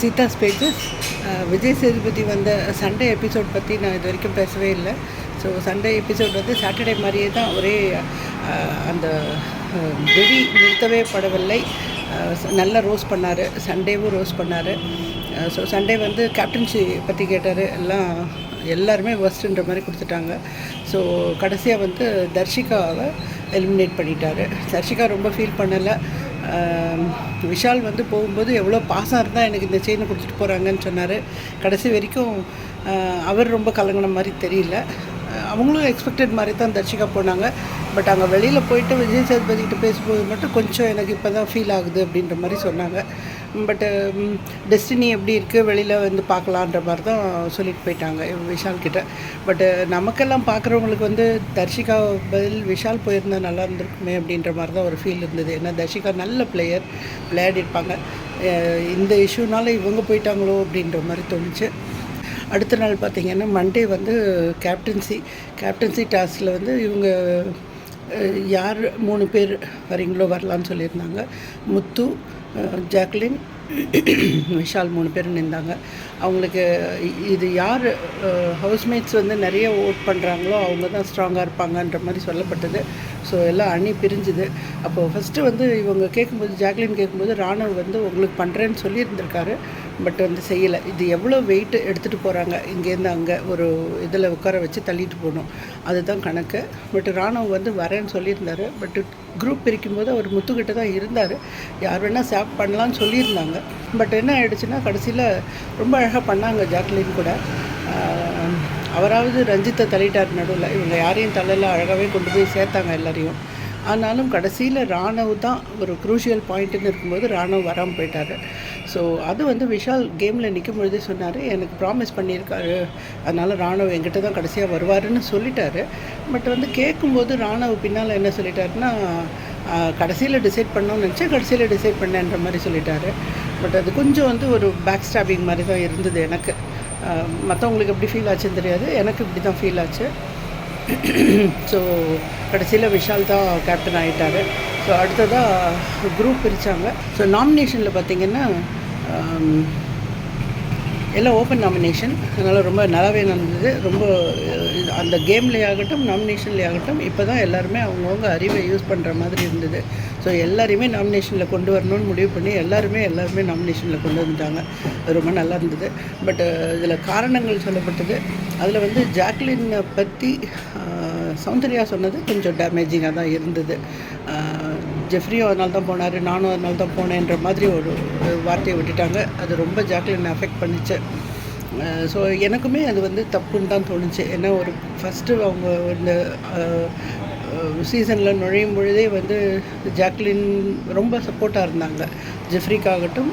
சீதா ஸ்பேச்சஸ். விஜய் சேதுபதி வந்த Sunday episode பற்றி நான் இது வரைக்கும் பேசவே இல்லை. ஸோ சண்டே எபிசோட் வந்து சாட்டர்டே மாதிரியே தான் ஒரே அந்த வெடி நிறுத்தவே படவில்லை. நல்லா ரோஸ் பண்ணார். சண்டேவும் ரோஸ் பண்ணார். ஸோ சண்டே வந்து கேப்டன்ஷி பற்றி கேட்டார். எல்லாம் எல்லாருமே ஃபஸ்ட்டுன்ற மாதிரி கொடுத்துட்டாங்க. ஸோ கடைசியாக வந்து தர்ஷிகாவை எலிமினேட் பண்ணிட்டாரு. தர்ஷிகா ரொம்ப ஃபீல் பண்ணலை. விஷால் வந்து போகும்போது எவ்வளோ பாசம் இருந்தால் எனக்கு இந்த செயினை கொடுத்துட்டு போகிறாங்கன்னு சொன்னார். கடைசி வரைக்கும் அவர் ரொம்ப கலங்கின மாதிரி தெரியல. அவங்களும் எக்ஸ்பெக்டட் மாதிரி தான் தர்ஷிகா போனாங்க. பட் அங்கே வெளியில் போயிட்டு விஜய் சேதுபதிக்கிட்ட பேசும்போது மட்டும் கொஞ்சம் எனக்கு இப்போ தான் ஃபீல் ஆகுது அப்படின்ற மாதிரி சொன்னாங்க. பட்டு டெஸ்டினி எப்படி இருக்குது வெளியில் வந்து பார்க்கலான்ற மாதிரி தான் சொல்லிட்டு போயிட்டாங்க விஷால் கிட்ட. பட்டு நமக்கெல்லாம் பார்க்குறவங்களுக்கு வந்து தர்ஷிகா பதில் விஷால் போயிருந்தால் நல்லா இருந்திருக்குமே அப்படின்ற மாதிரி தான் ஒரு ஃபீல் இருந்தது. ஏன்னா தர்ஷிகா நல்ல பிளேயர் விளையாடிருப்பாங்க இந்த இஷ்யூனால இவங்க போயிட்டாங்களோ அப்படின்ற மாதிரி தோணுச்சு. அடுத்த நாள் பார்த்திங்கன்னா மண்டே வந்து கேப்டன்சி கேப்டன்சி டாஸ்கில் வந்து இவங்க யார் மூணு பேர் வரீங்களோ வரலான்னு சொல்லியிருந்தாங்க. முத்து அஹ், ஜாக்லின் விஷால் மூணு பேர் நின்றாங்க. அவங்களுக்கு இது யார் ஹவுஸ்மேட்ஸ் வந்து நிறைய ஓட் பண்ணுறாங்களோ அவங்க தான் ஸ்ட்ராங்காக இருப்பாங்கன்ற மாதிரி சொல்லப்பட்டது. ஸோ எல்லாம் அணி பிரிஞ்சுது. அப்போது ஃபஸ்ட்டு வந்து இவங்க கேட்கும்போது ஜாக்லின் கேட்கும்போது ராணுவ வந்து உங்களுக்கு பண்ணுறேன்னு சொல்லியிருந்திருக்காரு பட் வந்து செய்யலை. இது எவ்வளோ வெயிட் எடுத்துகிட்டு போகிறாங்க இங்கேருந்து அங்கே ஒரு இதில் உட்கார வச்சு தள்ளிட்டு போகணும். அதுதான் கணக்கு. பட் ராணுவ வந்து வரேன்னு சொல்லியிருந்தார். பட் குரூப் பிரிக்கும்போது அவர் முத்துக்கிட்ட தான் இருந்தார். யார் வேணால் சேப் பண்ணலான்னு சொல்லியிருந்தாங்க. பட் என்ன ஆயிடுச்சுன்னா கடைசியில் ரொம்ப அழகாக பண்ணாங்க ஜாக்லின் கூட. அவராவது ரஞ்சித்தை தள்ளிட்டார் நடுவில். இவங்க யாரையும் தலையில் அழகாகவே கொண்டு போய் சேர்த்தாங்க எல்லாரையும். ஆனாலும் கடைசியில் ராணவ் தான் ஒரு குரூஷியல் பாயிண்ட்டுன்னு இருக்கும்போது ராணவ் வராமல் போயிட்டார். ஸோ அது வந்து விஷால் கேமில் நிற்கும் பொழுதே சொன்னார் எனக்கு ப்ராமிஸ் பண்ணியிருக்காரு. அதனால் ராணவ் எங்கிட்ட தான் கடைசியாக வருவாருன்னு சொல்லிட்டாரு. பட் வந்து கேட்கும்போது ராணவ் பின்னால் என்ன சொல்லிட்டாருன்னா கடைசியில் டிசைட் பண்ணோன்னு நினச்சேன் கடைசியில் டிசைட் பண்ணேன்ற மாதிரி சொல்லிட்டாரு. பட் அது கொஞ்சம் வந்து ஒரு பேக் ஸ்டாபிங் மாதிரி தான் இருந்தது எனக்கு. மற்றவங்களுக்கு எப்படி ஃபீல் ஆச்சுன்னு தெரியாது. எனக்கு இப்படி தான் ஃபீல் ஆச்சு. ஸோ கடைசியில் விஷால் தான் கேப்டன் ஆகிட்டார் ஸோ அடுத்ததாக குரூப் பிரித்தாங்க ஸோ நாமினேஷனில் பார்த்திங்கன்னா எல்லாம் ஓப்பன் நாமினேஷன் அதனால் ரொம்ப நல்லாவே நடந்தது. ரொம்ப இது- அந்த கேம்லேயே ஆகட்டும் நாமினேஷன்லேயே ஆகட்டும் இப்போ தான் எல்லாருமே அவங்கவுங்க அறிவை யூஸ் பண்ணுற மாதிரி இருந்தது. ஸோ எல்லாரையுமே நாமினேஷனில் கொண்டு வரணும்னு முடிவு பண்ணி எல்லாருமே எல்லாருமே நாமினேஷனில் கொண்டு வந்துட்டாங்க. ரொம்ப நல்லா இருந்தது. பட் இதில் காரணங்கள் சொல்லப்பட்டது. அதில் வந்து ஜாக்லினை பற்றி சௌந்தர்யா சொன்னது கொஞ்சம் டேமேஜிங்காக தான் இருந்தது. ஜெஃப்ரியும் அதனால தான் போனார் நானும் அதனால தான் போனேன்ற மாதிரி ஒரு வார்த்தையை விட்டுட்டாங்க. அது ரொம்ப ஜாக்லின் அஃபெக்ட் பண்ணிச்சு. ஸோ எனக்குமே அது வந்து தப்புன்னு தான் தோணுச்சு. ஏன்னா ஒரு ஃபஸ்ட்டு அவங்க இந்த சீசனில் நுழையும் பொழுதே வந்து ஜாக்லின் ரொம்ப சப்போர்ட்டாக இருந்தாங்க. ஜெஃப்ரிக்காகட்டும்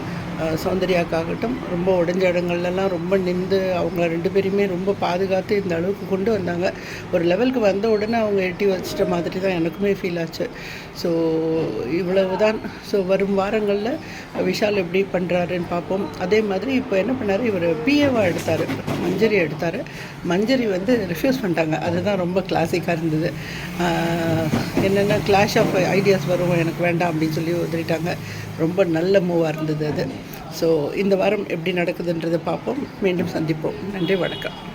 சௌந்தர்யாக்காகட்டும் ரொம்ப உடைஞ்ச இடங்கள்லாம் ரொம்ப நின்று அவங்க ரெண்டு பேரையுமே ரொம்ப பாதுகாத்து இந்த அளவுக்கு கொண்டு வந்தாங்க. ஒரு லெவலுக்கு வந்த உடனே அவங்க எட்டி வச்சிட்ட மாதிரி தான் எனக்குமே ஃபீல் ஆச்சு. ஸோ இவ்வளவு தான் ஸோ வரும் வாரங்களில் விஷால் எப்படி பண்ணுறாருன்னு பார்ப்போம். அதே மாதிரி இப்போ என்ன பண்ணார்? இவர் பிஏவாக எடுத்தார். மஞ்சரி எடுத்தார். மஞ்சரி வந்து ரிஃப்யூஸ் பண்ணிட்டாங்க. அதுதான் ரொம்ப கிளாசிக்காக இருந்தது. என்னென்னா கிளாஷ் ஆஃப் ஐடியாஸ் வரும் எனக்கு வேண்டாம் அப்படின்னு சொல்லி உதறிட்டாங்க. ரொம்ப நல்ல மூவாக இருந்தது அது. ஸோ இந்த வாரம் எப்படி நடக்குதுன்றதை பார்ப்போம். மீண்டும் சந்திப்போம். நன்றி வணக்கம்.